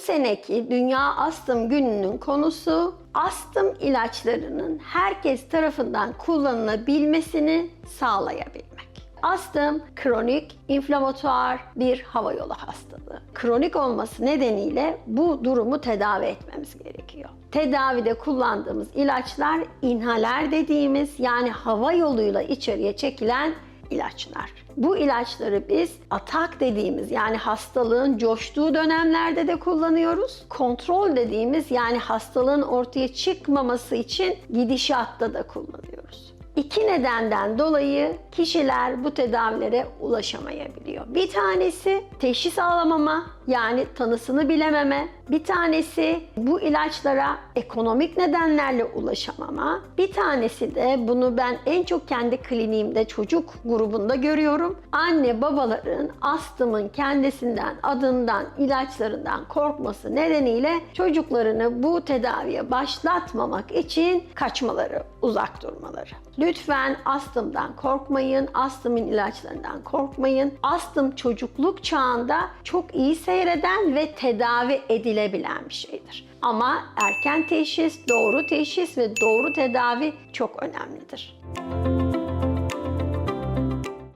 seneki Dünya Astım Günü'nün konusu astım ilaçlarının herkes tarafından kullanılabilmesini sağlayabilmek. Astım kronik, inflamatuar bir hava yolu hastalığı. Kronik olması nedeniyle bu durumu tedavi etmemiz gerekiyor. Tedavide kullandığımız ilaçlar inhaler dediğimiz yani hava yoluyla içeriye çekilen ilaçlar. Bu ilaçları biz atak dediğimiz yani hastalığın coştuğu dönemlerde de kullanıyoruz. Kontrol dediğimiz yani hastalığın ortaya çıkmaması için gidişatta da kullanıyoruz. İki nedenden dolayı kişiler bu tedavilere ulaşamayabiliyor. Bir tanesi teşhis alamama yani tanısını bilememe. Bir tanesi bu ilaçlara ekonomik nedenlerle ulaşamama. Bir tanesi de bunu ben en çok kendi kliniğimde çocuk grubunda görüyorum. Anne babaların astımın kendisinden, adından, ilaçlarından korkması nedeniyle çocuklarını bu tedaviye başlatmamak için kaçmaları, uzak durmaları. Lütfen astımdan korkmayın, astımın ilaçlarından korkmayın. Astım çocukluk çağında çok iyi seyreden ve tedavi edilebilen bir şeydir. Ama erken teşhis, doğru teşhis ve doğru tedavi çok önemlidir.